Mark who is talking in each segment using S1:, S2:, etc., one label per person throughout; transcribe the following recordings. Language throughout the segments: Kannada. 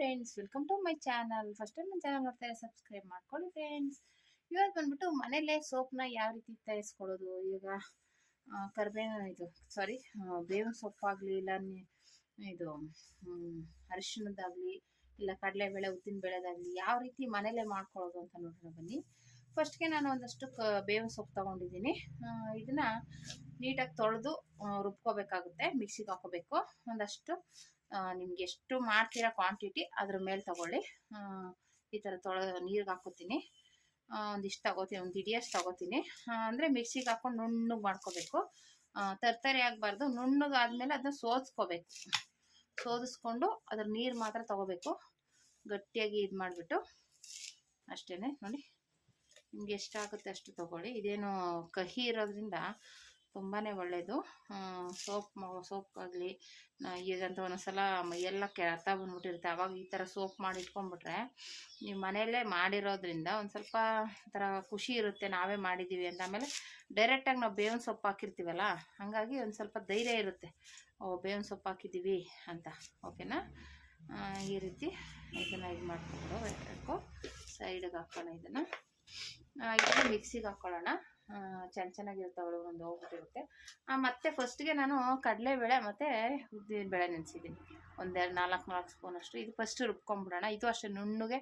S1: Friends welcome to my channel first time ನನ್ನ ಚಾನಲ್ ನೋಡ್ತಾರೆ ಸಬ್ಸ್ಕ್ರೈಬ್ ಮಾಡ್ಕೊಳ್ಳಿ ಫ್ರೆಂಡ್ಸ್ ಇವಾಗ ಬಂದ್ಬಿಟ್ಟು ಮನೇಲೆ ಸೋಪ್ನ ಯಾವ ರೀತಿ ತಯಾರಿಸ್ಕೊಳ್ಳೋದು? ಈಗ ಕರ್ಬೇವಿನ ಇದು ಸಾರಿ ಬೇವಿನ ಸೊಪ್ಪಾಗಲಿ ಇಲ್ಲ ಇದು ಅರಿಶಿಣದಾಗಲಿ ಇಲ್ಲ ಕಡಲೆಬೇಳೆ ಉದ್ದಿನ ಬೇಳೆದಾಗಲಿ ಯಾವ ರೀತಿ ಮನೆಯಲ್ಲೇ ಮಾಡ್ಕೊಳ್ಳೋದು ಅಂತ ನೋಡೋಣ ಬನ್ನಿ. ಫಸ್ಟ್ಗೆ ನಾನು ಒಂದಷ್ಟು ಕ, ಬೇವಿನ ಸೊಪ್ಪು ತೊಗೊಂಡಿದ್ದೀನಿ. ಇದನ್ನು ನೀಟಾಗಿ ತೊಳೆದು ರುಬ್ಕೋಬೇಕಾಗುತ್ತೆ, ಮಿಕ್ಸಿಗೆ ಹಾಕೋಬೇಕು ಒಂದಷ್ಟು ನಿಮ್ಗೆ ಎಷ್ಟು ಮಾಡ್ತೀರಾ ಕ್ವಾಂಟಿಟಿ ಅದ್ರ ಮೇಲೆ ತಗೊಳ್ಳಿ. ಈ ಥರ ತೊಳೆ ನೀರಿಗೆ ಹಾಕೋತೀನಿ. ಒಂದಿಷ್ಟು ತಗೋತೀನಿ, ಒಂದು ಇಡಿಯಷ್ಟು ತಗೋತೀನಿ. ಅಂದರೆ ಮಿಕ್ಸಿಗೆ ಹಾಕೊಂಡು ನುಣ್ಣಗೆ ಮಾಡ್ಕೋಬೇಕು. ತರ್ತರಿ ಆಗಬಾರ್ದು ನುಣ್ಣಗಾದ್ಮೇಲೆ ಅದನ್ನ ಸೋದಿಸ್ಕೋಬೇಕು ಸೋದಿಸ್ಕೊಂಡು ಅದ್ರ ನೀರು ಮಾತ್ರ ತಗೋಬೇಕು. ಗಟ್ಟಿಯಾಗಿ ಇದು ಮಾಡಿಬಿಟ್ಟು ಅಷ್ಟೇ ನೋಡಿ, ನಿಮ್ಗೆ ಎಷ್ಟಾಗುತ್ತೆ ಅಷ್ಟು ತಗೊಳ್ಳಿ. ಇದೇನು ಕಹಿ ಇರೋದ್ರಿಂದ ತುಂಬಾ ಒಳ್ಳೆಯದು ಸೋಪ್ ಸೋಪ್ ಸೋಪ್ಗಾಗಲಿ ಈಗಂತ ಒಂದೊಂದ್ಸಲ ಮೈಯೆಲ್ಲ ಕೆರೆತ ಬಂದ್ಬಿಟ್ಟಿರುತ್ತೆ. ಆವಾಗ ಈ ಥರ ಸೋಪ್ ಮಾಡಿ ಇಟ್ಕೊಂಡ್ಬಿಟ್ರೆ ನೀವು ಮನೆಯಲ್ಲೇ ಮಾಡಿರೋದ್ರಿಂದ ಒಂದು ಸ್ವಲ್ಪ ಒಂಥರ ಖುಷಿ ಇರುತ್ತೆ. ನಾವೇ ಮಾಡಿದ್ದೀವಿ ಅಂತ. ಆಮೇಲೆ ಡೈರೆಕ್ಟಾಗಿ ನಾವು ಬೇವಿನ ಸೊಪ್ಪು ಹಾಕಿರ್ತೀವಲ್ಲ, ಹಾಗಾಗಿ ಒಂದು ಸ್ವಲ್ಪ ಧೈರ್ಯ ಇರುತ್ತೆ. ಓ, ಬೇವಿನ ಸೊಪ್ಪು ಹಾಕಿದ್ದೀವಿ ಅಂತ. ಓಕೆನಾ ಈ ರೀತಿ ಇದನ್ನು ಇದು ಮಾಡ್ಕೊಂಡು ಸೈಡಿಗೆ ಹಾಕೋಣ ಇದನ್ನು. ಇದನ್ನು ಮಿಕ್ಸಿಗೆ ಹಾಕ್ಕೊಳ್ಳೋಣ ಚೆನ್ನ ಚೆನ್ನಾಗಿರ್ತಾವಳು ಒಂದು ಹೋಗ್ಬಿಟ್ಟಿರುತ್ತೆ. ಮತ್ತೆ ಫಸ್ಟ್ಗೆ ನಾನು ಕಡಲೆಬೇಳೆ ಮತ್ತು ಉದ್ದಿನ ಬೇಳೆ ನೆನೆಸಿದ್ದೀನಿ. ಒಂದೆರಡು ನಾಲ್ಕು ನಾಲ್ಕು ಸ್ಪೂನಷ್ಟು ಇದು ಫಸ್ಟ್ ರುಬ್ಕೊಂಬಿಡೋಣ. ಇದು ಅಷ್ಟೇ ನುಣ್ಣಗೆ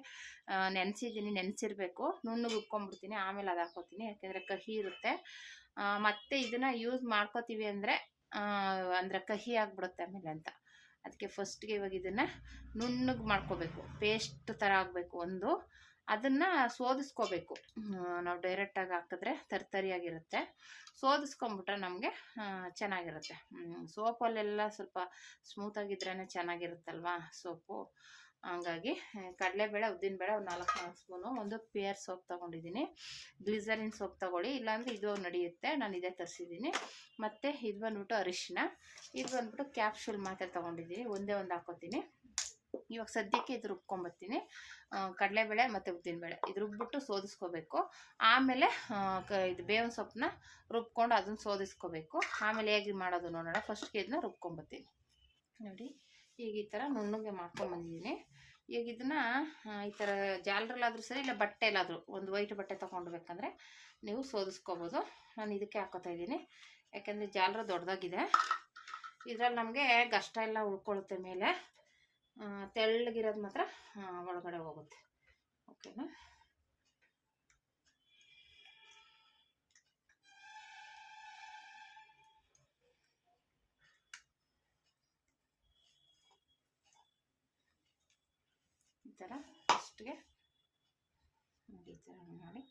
S1: ನೆನೆಸಿದ್ದೀನಿ, ನೆನೆಸಿರ್ಬೇಕು. ನುಣ್ಣಗೆ ರುಬ್ಕೊಂಬಿಡ್ತೀನಿ, ಆಮೇಲೆ ಅದು ಹಾಕೋತೀನಿ. ಯಾಕೆಂದರೆ ಕಹಿ ಇರುತ್ತೆ. ಮತ್ತೆ ಇದನ್ನು ಯೂಸ್ ಮಾಡ್ಕೋತೀವಿ ಅಂದರೆ ಅಂದರೆ ಕಹಿ ಆಗಿಬಿಡುತ್ತೆ ಆಮೇಲೆ ಅಂತ. ಅದಕ್ಕೆ ಫಸ್ಟ್ಗೆ ಇವಾಗ ಇದನ್ನು ನುಣ್ಣಗೆ ಮಾಡ್ಕೋಬೇಕು. ಪೇಸ್ಟ್ ಥರ ಆಗಬೇಕು ಒಂದು. ಅದನ್ನು ಸೋದಿಸ್ಕೋಬೇಕು. ನಾವು ಡೈರೆಕ್ಟಾಗಿ ಹಾಕಿದ್ರೆ ತರ್ತರಿಯಾಗಿರುತ್ತೆ ಸೋದಿಸ್ಕೊಂಬಿಟ್ರೆ ನಮಗೆ ಚೆನ್ನಾಗಿರುತ್ತೆ. ಸೋಪಲ್ಲೆಲ್ಲ ಸ್ವಲ್ಪ ಸ್ಮೂತಾಗಿದ್ರೇ ಚೆನ್ನಾಗಿರುತ್ತಲ್ವಾ ಸೋಪು? ಹಂಗಾಗಿ, ಕಡಲೆಬೇಳೆ, ಉದ್ದಿನಬೇಳೆ ಒಂದು ನಾಲ್ಕು ನಾಲ್ಕು ಸ್ಪೂನು ಒಂದು ಪಿಯರ್ ಸೋಪ್ ತೊಗೊಂಡಿದ್ದೀನಿ. ಗ್ಲಿಸರಿನ್ ಸೋಪ್ ತೊಗೊಳ್ಳಿ. ಇಲ್ಲಾಂದರೆ ಇದು ನಡೆಯುತ್ತೆ. ನಾನು ಇದೇ ತರಿಸಿದ್ದೀನಿ. ಮತ್ತು ಇದು ಬಂದ್ಬಿಟ್ಟು ಅರಿಶಿನ ಇದು ಬಂದ್ಬಿಟ್ಟು ಕ್ಯಾಪ್ಸೂಲ್ ಮಾತ್ರ ತೊಗೊಂಡಿದ್ದೀನಿ. ಒಂದೇ ಒಂದು ಹಾಕೋತೀನಿ. ಇವಾಗ ಸದ್ಯಕ್ಕೆ ಇದು ರುಬ್ಕೊಂಬರ್ತೀನಿ ಕಡಲೆಬೇಳೆ ಮತ್ತು ಉದ್ದಿನಬೇಳೆ. ಇದು ರುಬ್ಬಿಟ್ಟು ಸೋದಿಸ್ಕೋಬೇಕು. ಆಮೇಲೆ ಕ, ಇದು ಬೇವಿನ ಸೊಪ್ಪನ್ನ ರುಬ್ಕೊಂಡು ಅದನ್ನು ಸೋದಿಸ್ಕೋಬೇಕು. ಆಮೇಲೆ ಹೇಗೆ ಮಾಡೋದು ನೋಡೋಣ. ಫಸ್ಟ್ಗೆ ಇದನ್ನ ರುಬ್ಕೊಂಬರ್ತೀನಿ ನೋಡಿ, ಈಗ ಈ ಥರ ನುಣ್ಣಗೆ ಮಾಡ್ಕೊಂಬಂದಿದ್ದೀನಿ ಈಗ ಇದನ್ನ ಈ ಥರ ಜಾಲರಲ್ಲಾದರೂ ಸರಿ, ಇಲ್ಲ ಬಟ್ಟೆಲಾದರೂ ಒಂದು ವೈಟ್ ಬಟ್ಟೆ ತೊಗೊಂಡ್ಬೇಕಂದ್ರೆ ನೀವು ಸೋದಿಸ್ಕೋಬೋದು. ನಾನು ಇದಕ್ಕೆ ಹಾಕೋತಾ ಇದ್ದೀನಿ. ಯಾಕೆಂದರೆ ಜಾಲರ ದೊಡ್ಡದಾಗಿದೆ ಇದರಲ್ಲಿ ನಮಗೆ ಗಷ್ಟ ಎಲ್ಲ ಉಳ್ಕೊಳ್ಳುತ್ತೆ ಮೇಲೆ. ತೆಳ್ಳಗಿರೋದು ಮಾತ್ರ ಒಳಗಡೆ ಹೋಗುತ್ತೆ. ಓಕೆನಾ ಈ ಥರ ಫಸ್ಟ್ಗೆ ಈ ಥರ ಮಾಡಿ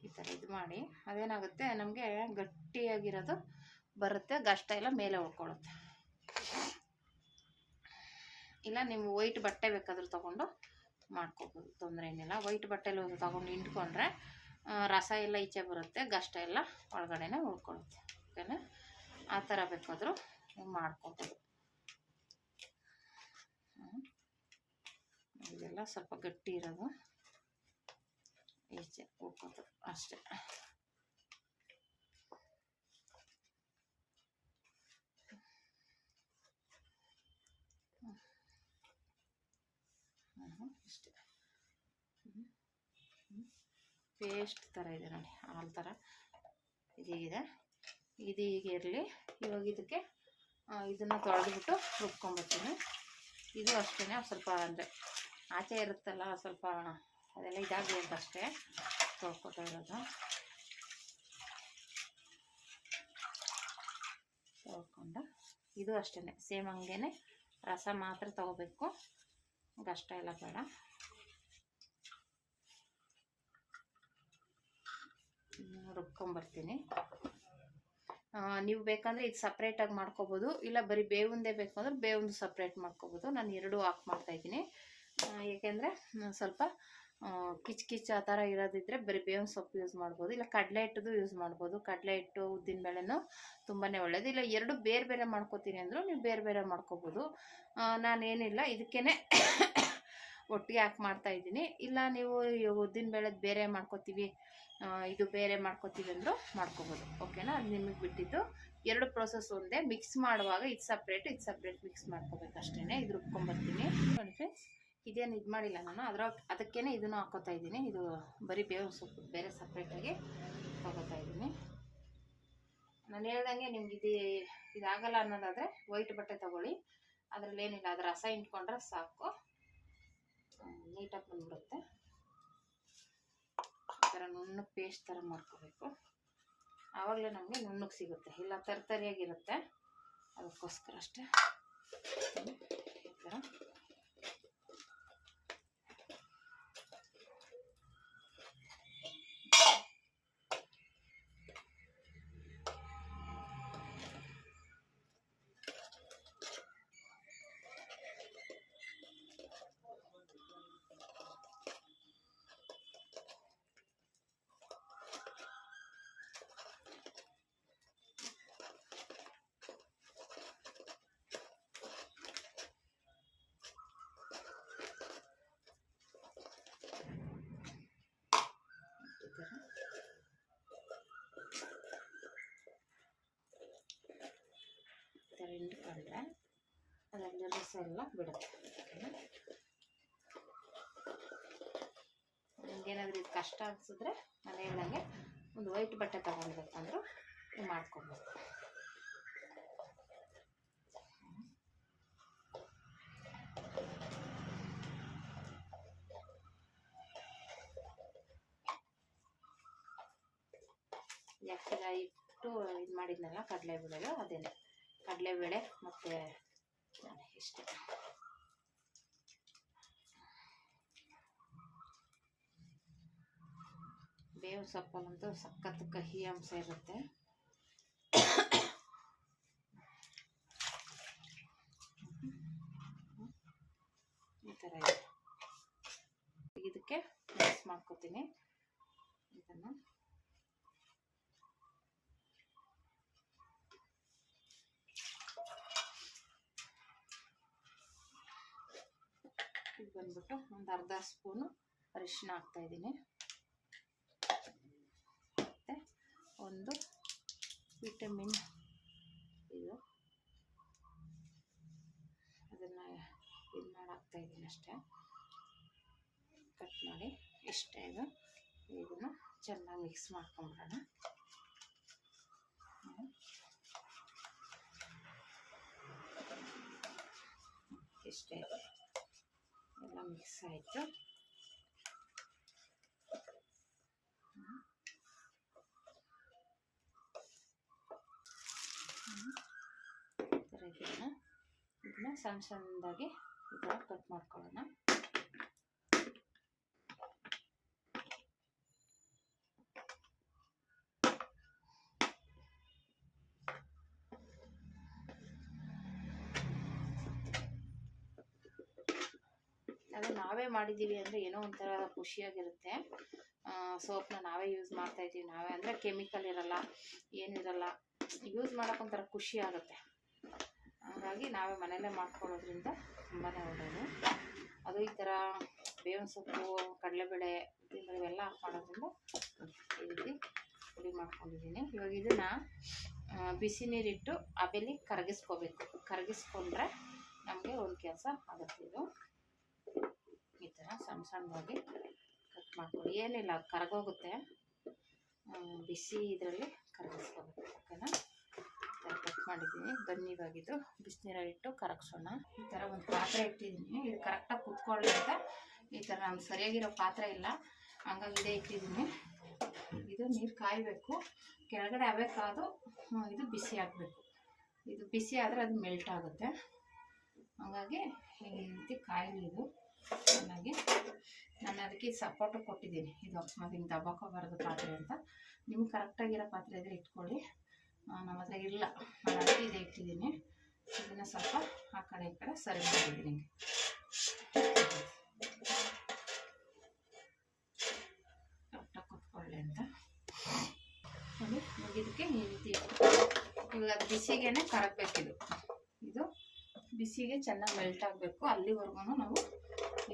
S1: ಈ ಥರ ಇದು ಮಾಡಿ ಅದೇನಾಗುತ್ತೆ, ನಮಗೆ ಗಟ್ಟಿಯಾಗಿರೋದು ಬರುತ್ತೆ, ಗಷ್ಟ ಎಲ್ಲ ಮೇಲೆ ಉಳ್ಕೊಳ್ಳುತ್ತೆ ಇಲ್ಲ, ನೀವು ವೈಟ್ ಬಟ್ಟೆ ಬೇಕಾದ್ರೂ ತೊಗೊಂಡು ಮಾಡ್ಕೋಬೋದು, ತೊಂದರೆ ಏನಿಲ್ಲ. ವೈಟ್ ಬಟ್ಟೆಲಿ ಒಂದು ತೊಗೊಂಡು ಇಂಟ್ಕೊಂಡ್ರೆ ರಸ ಎಲ್ಲ ಈಚೆ ಬರುತ್ತೆ, ಗಷ್ಟ ಎಲ್ಲ ಒಳಗಡೆನೆ ಉಳ್ಕೊಳ್ಳುತ್ತೆ. ಓಕೆನಾ? ಆ ಥರ ಬೇಕಾದರೂ ಮಾಡ್ಕೋಬೋದು. ಹ್ಮ್. ಇದೆಲ್ಲ ಸ್ವಲ್ಪ ಗಟ್ಟಿ ಇರೋದು. ಈಚೆ ಓಪನ್ ಅಷ್ಟೇ ಇಷ್ಟೇ ಪೇಸ್ಟ್ ಥರ ಇದೆ ನೋಡಿ ಹಾಲು ಥರ ಇದೀಗಿದೆ ಇದು ಹೀಗೆ ಇರಲಿ. ಇವಾಗ ಇದಕ್ಕೆ ಇದನ್ನು ತೊಳೆದ್ಬಿಟ್ಟು ರುಬ್ಕೊಂಬರ್ತೀನಿ ಇದು ಅಷ್ಟೇ ಸ್ವಲ್ಪ ಅಂದರೆ ಆಚೆ ಇರುತ್ತಲ್ಲ, ಸ್ವಲ್ಪ ಅದೆಲ್ಲ ಇದಾಗಲಿ ಅಂತ ಅಷ್ಟೇ. ತೊಳ್ಕೊತಾ ಇರೋದು. ತೊಳ್ಕೊಂಡು. ಇದು ಅಷ್ಟೇ ಸೇಮ್ ಹಂಗೇ ರಸ ಮಾತ್ರ ತೊಗೋಬೇಕು. ಕಷ್ಟ ಎಲ್ಲ ಬೇಡ. ರುಬ್ಕೊಂಬರ್ತೀನಿ. ನೀವು ಬೇಕಂದರೆ ಇದು ಸಪ್ರೇಟಾಗಿ ಮಾಡ್ಕೋಬೋದು. ಇಲ್ಲ ಬರೀ ಬೇವಿಂದೇ ಬೇಕು ಅಂದರೆ ಬೇವುಂದು ಸಪ್ರೇಟ್ ಮಾಡ್ಕೋಬೋದು. ನಾನು ಎರಡೂ ಹಾಕಿ ಮಾಡ್ತಾಯಿದ್ದೀನಿ ಏಕೆಂದರೆ, ಸ್ವಲ್ಪ ಕಿಚ್ ಕಿಚ್ ಆ ಥರ ಇರೋದಿದ್ರೆ ಬರೀ ಬೇವಿನ ಸೊಪ್ಪು ಯೂಸ್ ಮಾಡ್ಬೋದು. ಇಲ್ಲ ಕಡಲೆ ಹಿಟ್ಟದು ಯೂಸ್ ಮಾಡ್ಬೋದು. ಕಡಲೆ ಹಿಟ್ಟು, ಉದ್ದಿನ ಬೇಳೆನೂ ತುಂಬಾ ಒಳ್ಳೇದು. ಇಲ್ಲ ಎರಡು ಬೇರೆ ಬೇರೆ ಮಾಡ್ಕೋತೀನಿ ಅಂದರೂ ನೀವು ಬೇರೆ ಬೇರೆ ಮಾಡ್ಕೋಬೋದು. ನಾನೇನಿಲ್ಲ. ಇದಕ್ಕೇ ಒಟ್ಟಿಗೆ ಹಾಕಿ ಮಾಡ್ತಾಯಿದ್ದೀನಿ ಇಲ್ಲ ನೀವು ಉದ್ದಿನ ಬೇಳೆದು ಬೇರೆ ಮಾಡ್ಕೋತೀವಿ ಇದು ಬೇರೆ ಮಾಡ್ಕೋತೀವಿ ಅಂದರೂ ಮಾಡ್ಕೋಬೋದು. ಓಕೆನಾ ಅದು ನಿಮಗೆ ಬಿಟ್ಟಿದ್ದು ಎರಡು ಪ್ರೊಸೆಸ್ ಒಂದೇ. ಮಿಕ್ಸ್ ಮಾಡುವಾಗ ಇದು ಸಪ್ರೇಟ್ ಇದು ಸಪ್ರೇಟ್ ಮಿಕ್ಸ್ ಮಾಡ್ಕೋಬೇಕು ಅಷ್ಟೇ ಇದು ರುಬ್ಕೊಂಬರ್ತೀನಿ ನೋಡಿ ಫ್ರೆಂಡ್ಸ್ ಇದೇನು ಇದು ಮಾಡಿಲ್ಲ ನಾನು. ಅದರ ಅದಕ್ಕೇನೆ ಇದನ್ನು ಹಾಕೋತಾ ಇದ್ದೀನಿ. ಇದು ಬರೀ ಬೇವು ಸೊಪ್ಪು ಬೇರೆ ಸಪ್ರೇಟಾಗಿ ತಗೋತಾ ಇದ್ದೀನಿ. ನಾನು ಹೇಳ್ದಂಗೆ ನಿಮ್ಗೆ ಇದು ಇದಾಗಲ್ಲ ಅನ್ನೋದಾದರೆ ವೈಟ್ ಬಟ್ಟೆ ತಗೊಳ್ಳಿ. ಅದರಲ್ಲಿ ಏನಿಲ್ಲ ಅದರ ರಸ ಇಟ್ಕೊಂಡ್ರೆ ಸಾಕು. ನೀಟಾಗಿ ಬಂದ್ಬಿಡುತ್ತೆ. ಈ ಥರ ನುಣ್ಣಗೆ ಪೇಸ್ಟ್ ಥರ ಮಾಡ್ಕೋಬೇಕು. ಆವಾಗಲೇ ನಮಗೆ ನುಣ್ಣಗೆ ಸಿಗುತ್ತೆ. ಇಲ್ಲ, ತರ್ತರಿಯಾಗಿರುತ್ತೆ. ಅದಕ್ಕೋಸ್ಕರ ಅಷ್ಟೇ. ಈ ಥರ ಈ ಥರ ಈ ಹಿಂಡ್ಕೊಂಡ್ರೆ ಅದರಲ್ಲಿ ರಸ ಎಲ್ಲ ಬಿಡುತ್ತೆ. ನಿಮ್ಗೇನಾದ್ರೂ ಇದು ಕಷ್ಟ ಅನಿಸಿದ್ರೆ ನಾನು ಒಂದು ವೈಟ್ ಬಟ್ಟೆ ತಗೊಳ್ಬೇಕಂದ್ರೂ ನೀವು ಮಾಡ್ಕೊಬೋದು ಯಾಕೆಲ್ಲ ಇಟ್ಟು ಇದು ಮಾಡಿದ್ನಲ್ಲ, ಕಡಲೆಬೇಳೆದು, ಅದೇನೆ. ಕಡಲೆಬೇಳೆ ಮತ್ತು ಇಷ್ಟೇ. ಬೇವು ಸೊಪ್ಪಲ್ಲಂತೂ ಸಖತ್ ಕಹಿ ಅಂಶ ಇರುತ್ತೆ. ಈ ಥರ ಇದೆ. ಇದಕ್ಕೆ ಮಿಕ್ಸ್ ಮಾಡ್ಕೋತೀನಿ. ಇದನ್ನು ಬಂದ್ಬಿಟ್ಟು ಒಂದು ಅರ್ಧ ಸ್ಪೂನು ಅರಿಶಿನ ಹಾಕ್ತಾ ಇದ್ದೀನಿ. ಮತ್ತು ಒಂದು ವಿಟಮಿನ್ ಇದು. ಅದನ್ನು ಇದು ಮಾಡಾಕ್ತಾ ಇದ್ದೀನಿ ಅಷ್ಟೇ. ಕಟ್ ಮಾಡಿ ಇಷ್ಟೇ ಇದು. ಇದನ್ನು ಚೆನ್ನಾಗಿ ಮಿಕ್ಸ್ ಮಾಡ್ಕೊಂಬಿಡೋಣ. ಇಷ್ಟೇ. ಎಲ್ಲ ಮಿಕ್ಸ್ ಆಯಿತು ಇದನ್ನು ಸಣ್ಣ ಸಣ್ಣದಾಗಿ ಕಟ್ ಮಾಡ್ಕೊಳ್ಳೋಣ ಅದು ನಾವೇ ಮಾಡಿದ್ದೀವಿ ಅಂದರೆ ಏನೋ ಒಂಥರ ಖುಷಿಯಾಗಿರುತ್ತೆ. ಸೋಪ್ನ ನಾವೇ ಯೂಸ್ ಮಾಡ್ತಾ ಇದ್ದೀವಿ. ನಾವೇ ಅಂದರೆ ಕೆಮಿಕಲ್ ಇರಲ್ಲ ಏನಿರಲ್ಲ ಯೂಸ್ ಮಾಡೋಕೆ ಒಂಥರ ಖುಷಿ ಆಗುತ್ತೆ. ಹಾಗಾಗಿ ನಾವೇ ಮನೆಯಲ್ಲೇ ಮಾಡ್ಕೊಳ್ಳೋದ್ರಿಂದ ತುಂಬಾ ಒಳ್ಳೆಯದು ಅದು ಈ ಥರ ಬೇವಿನ ಸೊಪ್ಪು, ಕಡಲೆಬೇಳೆ ಇವೆಲ್ಲ ಮಾಡೋದ್ರಿಂದ ಈ ರೀತಿ ಪುಡಿ ಮಾಡ್ಕೊಂಡಿದ್ದೀನಿ. ಇವಾಗ ಇದನ್ನು ಬಿಸಿ ನೀರಿಟ್ಟು ಆಮೇಲೆ ಕರಗಿಸ್ಕೋಬೇಕು. ಕರಗಿಸ್ಕೊಂಡ್ರೆ ನಮಗೆ ಒಂದು ಕೆಲಸ ಆಗುತ್ತೆ ಇದು. ಈ ಥರ ಸಣ್ಣ ಸಣ್ಣದಾಗಿ ಕಟ್ ಮಾಡ್ಕೊಳ್ಳಿ ಏನಿಲ್ಲ, ಅದು ಕರಗೋಗುತ್ತೆ. ಬಿಸಿ ಇದರಲ್ಲಿ ಕರಗಿಸ್ಕೋಬೇಕು ಓಕೆನಾ ಕಟ್ ಮಾಡಿದ್ದೀನಿ ಬನ್ನಿ ಇವಾಗಿದ್ದು ಬಿಸಿನೀರಲ್ಲಿಟ್ಟು ಕರಗಿಸೋಣ. ಈ ಥರ ಒಂದು ಪಾತ್ರೆ ಇಟ್ಟಿದ್ದೀನಿ. ಇದು ಕರೆಕ್ಟಾಗಿ ಕುತ್ಕೊಳ್ಳಿ ಅಂತ ಈ ಥರ ನಮ್ಗೆ ಸರಿಯಾಗಿರೋ ಪಾತ್ರೆ ಇಲ್ಲ. ಹಂಗಾಗಿ ಇದೇ ಇಟ್ಟಿದ್ದೀನಿ. ಇದು ನೀರು ಕಾಯಬೇಕು. ಕೆಳಗಡೆ ಆಗಬೇಕಾದು ಇದು ಬಿಸಿ ಆಗಬೇಕು. ಇದು ಬಿಸಿ ಆದರೆ ಅದು ಮೆಲ್ಟ್ ಆಗುತ್ತೆ. ಹಾಗಾಗಿ ಈ ರೀತಿ ಕಾಯಿಲೆ ಇದು. ಚೆನ್ನಾಗಿ ನಾನು ಅದಕ್ಕೆ ಸಪೋರ್ಟ್ ಕೊಟ್ಟಿದ್ದೀನಿ. ಇದು ಹಿಂಗೆ ದಬ್ಬಾಕೋಬಾರ್ದು ಪಾತ್ರೆ ಅಂತ. ನಿಮ್ಗೆ ಕರೆಕ್ಟಾಗಿರೋ ಪಾತ್ರೆ ಇದ್ರೆ ಇಟ್ಕೊಳ್ಳಿ. ನಮ್ಮ ಹತ್ರ ಇಲ್ಲ. ನಾನು ಅದಕ್ಕೆ ಇದೇ ಇಟ್ಟಿದ್ದೀನಿ. ಇದನ್ನು ಸ್ವಲ್ಪ ಆ ಕಡೆ ಈ ಕಡೆ ಸರಿ ಮಾಡಿದ್ದೀನಿ ಕರೆಕ್ಟಾಗಿ ಅಂತ. ನೋಡಿ ಮುಗಿದಕ್ಕೆ ಈ ರೀತಿ ಇವಾಗ ಬಿಸಿಗೆನೆ ಕರಗಬೇಕಿದು. ಬಿಸಿಗೆ ಚೆನ್ನಾಗಿ ಮೆಲ್ಟ್ ಆಗಬೇಕು ಅಲ್ಲಿವರೆಗೂ ನಾವು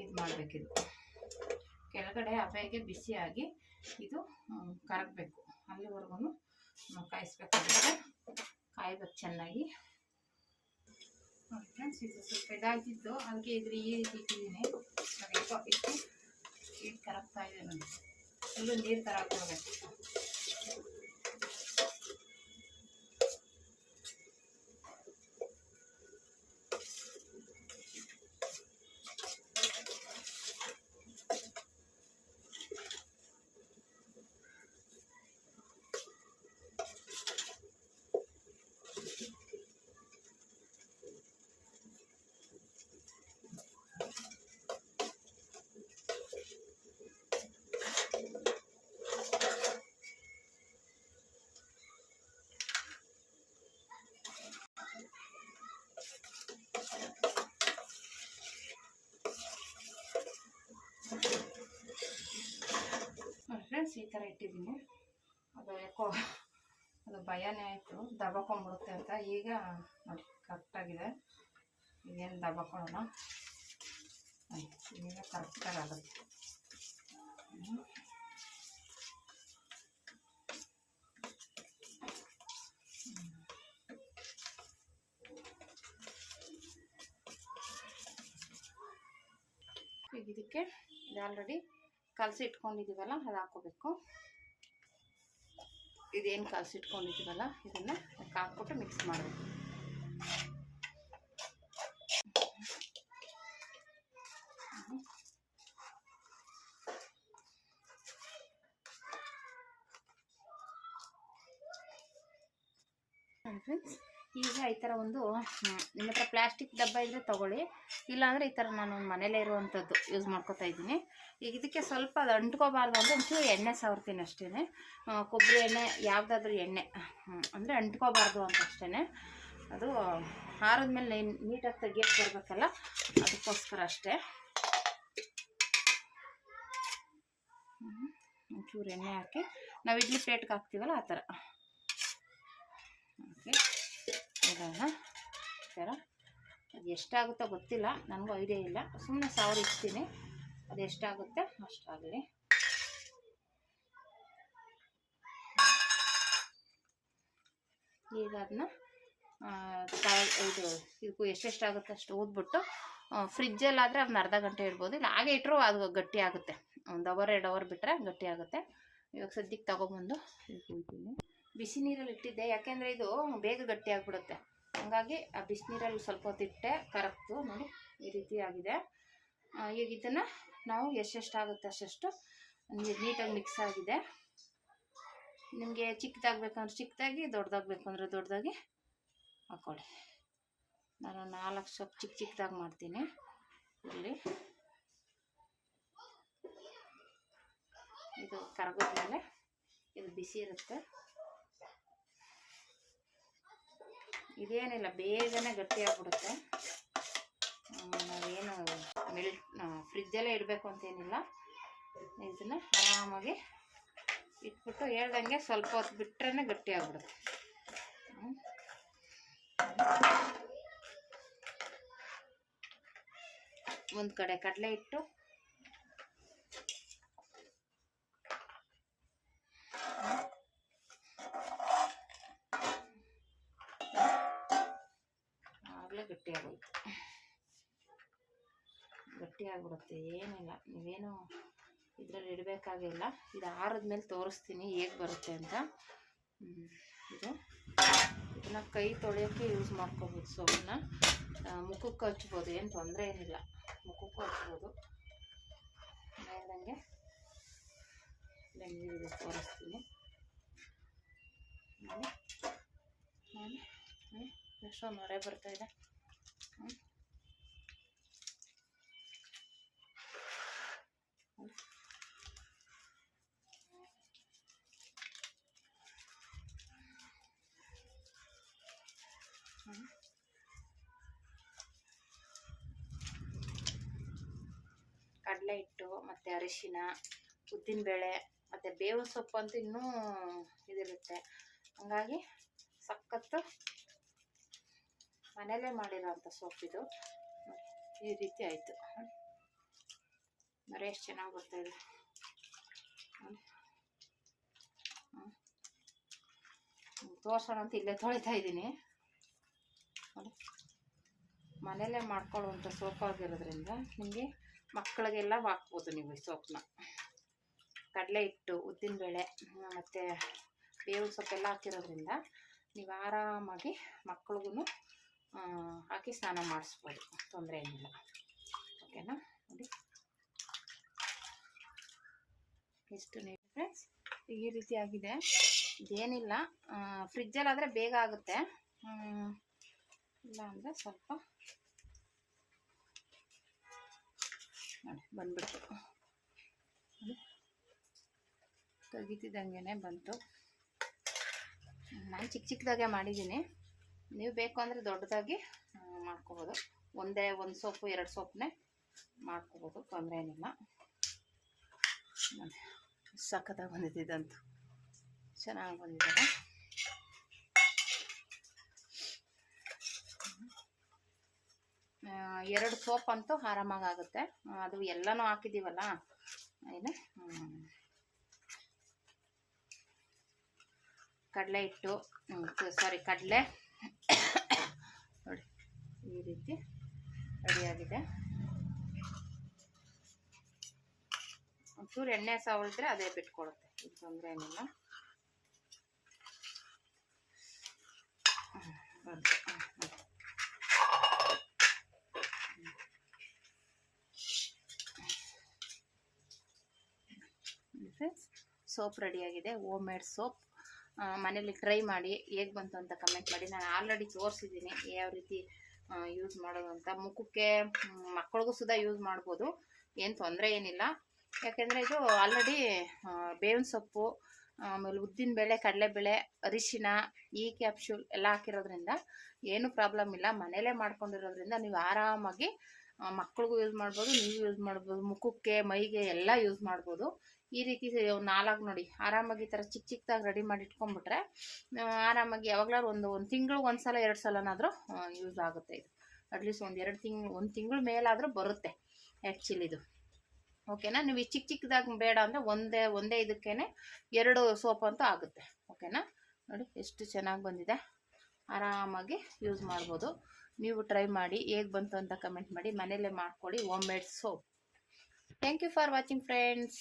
S1: ಇದು ಮಾಡಬೇಕಿದು. ಕೆಳಗಡೆ ಹಬೆಗೆ ಬಿಸಿಯಾಗಿ ಇದು ಕರಗಬೇಕು. ಅಲ್ಲಿವರೆಗೂ ನಾವು ಕಾಯಿಸ್ಬೇಕಾಗುತ್ತೆ. ಕಾಯ್ಬೇಕು ಚೆನ್ನಾಗಿ. ಫ್ರೆಂಡ್ಸ್ ಇದು ಸ್ವಲ್ಪ ಇದಾಗಿದ್ದು ಅದಕ್ಕೆ ಇದ್ರೆ ಈ ರೀತಿ ಇಟ್ಟಿದ್ದೀನಿ. ಸ್ವಲ್ಪ ಇಟ್ಟು ಇದು ಕರಗ್ತಾ ಇದೆ ನಾನು ಫುಲ್ಲು ನೀರು ಕರಗ್ತಾ ಹಾಕೋಬೇಕು ಫ್ರೆಂಡ್ಸ್ ಈ ಥರ ಇಟ್ಟಿದ್ದೀನಿ. ಅದು ಯಾಕೋ ಅದು ಭಯನೇ ಆಯಿತು. ದಬಕೊಂಡ್ಬಿಡುತ್ತೆ ಅಂತ. ಈಗ ನೋಡಿ ಕರೆಕ್ಟಾಗಿದೆ ಈಗೇನು ದಬಕೊಳ್ಳೋಣ ಈಗ ಕರೆಕ್ಟಾಗಿ ಆಗುತ್ತೆ. ಹ್ಮ್. ಈಗ ಇದಕ್ಕೆ ಇದು ಆಲ್ರೆಡಿ ಕಲಸಿ ಇಟ್ಕೊಂಡಿದ್ದೀವಲ್ಲ, ಅದು ಹಾಕೋಬೇಕು ಇದೇನು ಕಲಸಿ ಇಟ್ಕೊಂಡಿದ್ದೀವಲ್ಲ, ಇದನ್ನು ಹಾಕ್ಬಿಟ್ಟು ಮಿಕ್ಸ್ ಮಾಡಬೇಕು. ಫ್ರೆಂಡ್ಸ್ ಈಗ ಈ ಥರ ಒಂದು ನಿಮ್ಮ ಹತ್ರ ಪ್ಲಾಸ್ಟಿಕ್ ಡಬ್ಬ ಇದ್ದರೆ ತೊಗೊಳ್ಳಿ. ಇಲ್ಲಾಂದರೆ ಈ ಥರ ನಾನು ಮನೇಲೇ ಇರುವಂಥದ್ದು ಯೂಸ್ ಮಾಡ್ಕೋತಾ ಇದ್ದೀನಿ. ಈಗ ಇದಕ್ಕೆ ಸ್ವಲ್ಪ ಅದು ಅಂಟ್ಕೋಬಾರ್ದು ಅಂದರೆ ಒಂಚೂರು ಎಣ್ಣೆ ಸವರ್ತೀನಿ ಅಷ್ಟೇ ಕೊಬ್ಬರಿ ಎಣ್ಣೆ, ಯಾವುದಾದ್ರೂ ಎಣ್ಣೆ ಅಂದರೆ ಅಂಟ್ಕೋಬಾರ್ದು ಅಂತ ಅಷ್ಟೇ ಅದು ಮೇಲೆ ನೀಟಾಗಿ ತೆಗಿಯೋಕ್ಕೆ ಬರಬೇಕಲ್ಲ, ಅದಕ್ಕೋಸ್ಕರ ಅಷ್ಟೇ. ಒಂಚೂರು ಎಣ್ಣೆ ಹಾಕಿ, ನಾವು ಇಡ್ಲಿ ಪ್ಲೇಟ್ಗೆ ಹಾಕ್ತೀವಲ್ಲ ಆ ಥರ. ಓಕೆ ಇಡೋಣ. ಈ ಥರ. ಅದು ಎಷ್ಟಾಗುತ್ತೋ ಗೊತ್ತಿಲ್ಲ, ನನಗೂ ಐಡಿಯಾ ಇಲ್ಲ. ಸುಮ್ಮನೆ ಸಾವಿರ ಇಡ್ತೀನಿ. ಅದು ಎಷ್ಟಾಗುತ್ತೆ ಅಷ್ಟಾಗಲಿ ಈಗ ಅದನ್ನ ಇದು ಇದಕ್ಕೂ ಎಷ್ಟೆಷ್ಟಾಗುತ್ತೆ ಅಷ್ಟು ಊದ್ಬಿಟ್ಟು ಫ್ರಿಜ್ಜಲ್ಲಾದರೆ ಅದನ್ನ ಅರ್ಧ ಗಂಟೆ ಇಡ್ಬೋದು. ಇಲ್ಲ, ಹಾಗೆ ಇಟ್ಟರು ಅದು ಗಟ್ಟಿ ಆಗುತ್ತೆ. ಒಂದು ಅವರ್ ಎರಡು ಅವರ್ ಬಿಟ್ಟರೆ ಗಟ್ಟಿ ಆಗುತ್ತೆ. ಇವಾಗ ಸದ್ಯಕ್ಕೆ ತಗೊಬಂದು ಬಿಸಿ ನೀರಲ್ಲಿ ಇಟ್ಟಿದ್ದೆ. ಯಾಕೆಂದರೆ ಇದು ಬೇಗ ಗಟ್ಟಿ ಆಗಿಬಿಡುತ್ತೆ. ಹಂಗಾಗಿ ಆ ಬಿಸಿನೀರಲ್ಲಿ ಸ್ವಲ್ಪ ಹೊತ್ತಿಟ್ಟೆ ಕರಕ್ತು ನೋಡಿ ಈ ರೀತಿ ಆಗಿದೆ. ಈಗ ಇದನ್ನು ನಾವು ಎಷ್ಟೆಷ್ಟಾಗುತ್ತೆ ಅಷ್ಟೆಷ್ಟು ನೀಟಾಗಿ ಮಿಕ್ಸ್ ಆಗಿದೆ. ನಿಮಗೆ ಚಿಕ್ಕದಾಗಬೇಕಂದ್ರೆ ಚಿಕ್ಕದಾಗಿ, ದೊಡ್ಡದಾಗಬೇಕಂದ್ರೆ ದೊಡ್ಡದಾಗಿ ಹಾಕ್ಕೊಳ್ಳಿ ನಾನು ನಾಲ್ಕು ಸ್ವಲ್ಪ ಚಿಕ್ಕ ಚಿಕ್ಕದಾಗಿ ಮಾಡ್ತೀನಿ. ಇಲ್ಲಿ ಇದು ಕರಗೋದ್ಮೇಲೆ ಇದು ಬಿಸಿ ಇರುತ್ತೆ. ಇದೇನಿಲ್ಲ ಬೇಗನೆ ಗಟ್ಟಿ ಆಗ್ಬಿಡುತ್ತೆ ಹ್ಮ್, ನಾವೇನು ಮೆಲ್ಟ್ ಫ್ರಿಜ್ಜಲ್ಲೇ ಇಡಬೇಕು ಅಂತೇನಿಲ್ಲ. ಇದನ್ನು ಆರಾಮಾಗಿ ಇಟ್ಬಿಟ್ಟು ಹೇಳ್ದಂಗೆ ಸ್ವಲ್ಪ ಹೊತ್ತು ಬಿಟ್ರೇ ಗಟ್ಟಿ ಆಗ್ಬಿಡುತ್ತೆ. ಒಂದು ಕಡೆ ಕಡಲೆ ಹಿಟ್ಟು ಆಗಲೇ ಗಟ್ಟಿ ಆಗೋಯ್ತು ಗಟ್ಟಿ ಆಗ್ಬಿಡುತ್ತೆ, ಏನಿಲ್ಲ. ನೀವೇನು ಇದರಲ್ಲಿ ಇಡಬೇಕಾಗಿಲ್ಲ. ಇದು ಆರದ್ಮೇಲೆ ತೋರಿಸ್ತೀನಿ, ಹೇಗೆ ಬರುತ್ತೆ ಅಂತ. ಇದು. ಇದನ್ನು ಕೈ ತೊಳೆಯೋಕ್ಕೆ ಯೂಸ್ ಮಾಡ್ಕೋಬೋದು ಸೋಪನ್ನ ಮುಖಕ್ಕೆ ಹಚ್ಬೋದು, ಏನು ತೊಂದರೆ ಏನಿಲ್ಲ. ಮುಖಕ್ಕೂ ಹಚ್ಬೋದು. ಹೇಳ್ದಂಗೆ ಬೆಂಗಳೂರಿಗೆ ತೋರಿಸ್ತೀನಿ. ಎಷ್ಟೊಂದು ಬರ್ತಾ ಹ್ಞೂ ಕಡಲೆ ಹಿಟ್ಟು ಮತ್ತು ಅರಿಶಿನ ಉದ್ದಿನಬೇಳೆ ಮತ್ತು ಬೇವು ಸೊಪ್ಪು ಅಂತೂ ಇನ್ನೂ ಇದಿರುತ್ತೆ. ಹಂಗಾಗಿ ಸಖತ್ತು ಮನೆಯಲ್ಲೇ ಮಾಡಿರೋ ಅಂಥ ಇದು. ಈ ರೀತಿ ಆಯಿತು. ಮರೆ ಎಷ್ಟು ಚೆನ್ನಾಗಿ ಇದೆ. ತೋರ್ಸೋಣ ಅಂತ ಇಲ್ಲೇ ತೊಳಿತಾ ಇದ್ದೀನಿ. ಮನೆಯಲ್ಲೇ ಮಾಡ್ಕೊಳ್ಳುವಂಥ ಸೋಪಾಗಿರೋದ್ರಿಂದ ನಿಮಗೆ ಮಕ್ಕಳಿಗೆಲ್ಲ ಹಾಕ್ಬೋದು ನೀವು ಈ ಸೋಪ್ನ ಕಡಲೆ ಹಿಟ್ಟು, ಉದ್ದಿನಬೇಳೆ, ಮತ್ತು ಬೇವು ಸೊಪ್ಪೆಲ್ಲ ಹಾಕಿರೋದ್ರಿಂದ ನೀವು ಆರಾಮಾಗಿ ಮಕ್ಳಿಗೂ ಹಾಕಿ ಸ್ನಾನ ಮಾಡಿಸ್ಬೋದು. ತೊಂದರೆ ಏನಿಲ್ಲ. ಓಕೆನಾ? ನೋಡಿ. ಎಷ್ಟು ನೀರು ಫ್ರೆಂಡ್ಸ್ ಈ ರೀತಿ ಆಗಿದೆ. ಇದೇನಿಲ್ಲ. ಫ್ರಿಜ್ಜಲ್ಲಾದರೆ ಬೇಗ ಆಗುತ್ತೆ. ಇಲ್ಲ ಅಂದರೆ ಸ್ವಲ್ಪ ನೋಡಿ. ತೆಗಿತಿದ್ದಂಗೆ ಬಂತು. ನಾನು ಚಿಕ್ಕ ಚಿಕ್ಕದಾಗೆ ಮಾಡಿದ್ದೀನಿ. ನೀವು ಬೇಕು ಅಂದರೆ ದೊಡ್ಡದಾಗಿ ಮಾಡ್ಕೋಬೋದು. ಒಂದೇ ಒಂದು ಸೊಪ್ಪು, ಎರಡು ಸೊಪ್ಪನ್ನೇ ಮಾಡ್ಕೋಬೋದು, ತೊಂದರೆ ಏನಿಲ್ಲ. ಸಖತ್ತಾಗಿ ಬಂದಿದ್ದಂತು ಚೆನ್ನಾಗಿ ಬಂದಿದ್ದಾರೆ ಎರಡು ಸೋಪ್ ಅಂತೂ ಆರಾಮಾಗಿ ಆಗುತ್ತೆ. ಅದು ಎಲ್ಲನೂ ಹಾಕಿದ್ದೀವಲ್ಲ, ಏನು ಕಡಲೆ ಹಿಟ್ಟು ಸಾರಿ ಕಡಲೆ ಈ ರೀತಿ ರೆಡಿಯಾಗಿದೆ. ಒಂಚೂರು ಎಣ್ಣೆ ಸವಳಿದ್ರೆ ಅದೇ ಬಿಟ್ಕೊಡುತ್ತೆ, ಇದು ತೊಂದರೆ ಏನಿಲ್ಲ. ಫ್ರೆಂಡ್ಸ್ ಸೋಪ್ ರೆಡಿಯಾಗಿದೆ ಓಮ್ ಮೇಡ್ ಸೋಪ್ ಮನೇಲಿ ಟ್ರೈ ಮಾಡಿ, ಹೇಗೆ ಬಂತು ಅಂತ ಕಮೆಂಟ್ ಮಾಡಿ. ನಾನು ಆಲ್ರೆಡಿ ತೋರಿಸಿದ್ದೀನಿ, ಯಾವ ರೀತಿ ಯೂಸ್ ಮಾಡೋದು ಅಂತ ಮುಖಕ್ಕೆ ಮಕ್ಕಳಿಗೂ ಸುಧಾ ಯೂಸ್ ಮಾಡ್ಬೋದು. ಏನು ತೊಂದರೆ ಏನಿಲ್ಲ. ಯಾಕೆಂದರೆ ಇದು ಆಲ್ರೆಡಿ ಬೇವಿನ ಸೊಪ್ಪು, ಆಮೇಲೆ ಉದ್ದಿನಬೇಳೆ ಕಡಲೆಬೇಳೆ, ಅರಿಶಿನ, ಈ ಕ್ಯಾಪ್ಸೂಲ್ ಎಲ್ಲ ಹಾಕಿರೋದ್ರಿಂದ ಏನು ಪ್ರಾಬ್ಲಮ್ ಇಲ್ಲ. ಮನೇಲೇ ಮಾಡ್ಕೊಂಡಿರೋದ್ರಿಂದ ನೀವು ಆರಾಮಾಗಿ ಆ, ಮಕ್ಳಿಗೂ ಯೂಸ್ ಮಾಡ್ಬೋದು ನೀವು ಯೂಸ್ ಮಾಡ್ಬೋದು. ಮುಖಕ್ಕೆ ಮೈಗೆ ಎಲ್ಲ ಯೂಸ್ ಮಾಡ್ಬೋದು. ಈ ರೀತಿ ನಾಲ್ಕು ನೋಡಿ. ಆರಾಮಾಗಿ ಈ ಥರ ಚಿಕ್ಕ ಚಿಕ್ಕದಾಗಿ ರೆಡಿ ಮಾಡಿ ಇಟ್ಕೊಂಡ್ಬಿಟ್ರೆ ಆರಾಮಾಗಿ ಯಾವಾಗಲಾದ್ರು ಒಂದು ಒಂದು ತಿಂಗಳು ಒಂದು ಸಲ ಎರಡು ಸಲನಾದರೂ ಯೂಸ್ ಆಗುತ್ತೆ ಇದು. ಅಟ್ಲೀಸ್ಟ್ ಒಂದು ಎರಡು ತಿಂಗಳು ಒಂದು ತಿಂಗಳು ಮೇಲಾದರೂ ಬರುತ್ತೆ ಆ್ಯಕ್ಚುಲಿ ಇದು. ಓಕೆನಾ ನೀವು ಈ ಚಿಕ್ಕ ಚಿಕ್ಕದಾಗಿ ಬೇಡ ಅಂದರೆ ಒಂದೇ ಒಂದೇ ಇದಕ್ಕೇನೆ ಎರಡು ಸೋಪ್ ಅಂತೂ ಆಗುತ್ತೆ. ಓಕೆನಾ ನೋಡಿ ಎಷ್ಟು ಚೆನ್ನಾಗಿ ಬಂದಿದೆ. ಆರಾಮಾಗಿ ಯೂಸ್ ಮಾಡ್ಬೋದು. ನೀವು ಟ್ರೈ ಮಾಡಿ, ಹೇಗೆ ಬಂತು ಅಂತ ಕಮೆಂಟ್ ಮಾಡಿ, ಮನೆಯಲ್ಲೇ ಮಾಡ್ಕೊಳ್ಳಿ homemade soap thank you for watching friends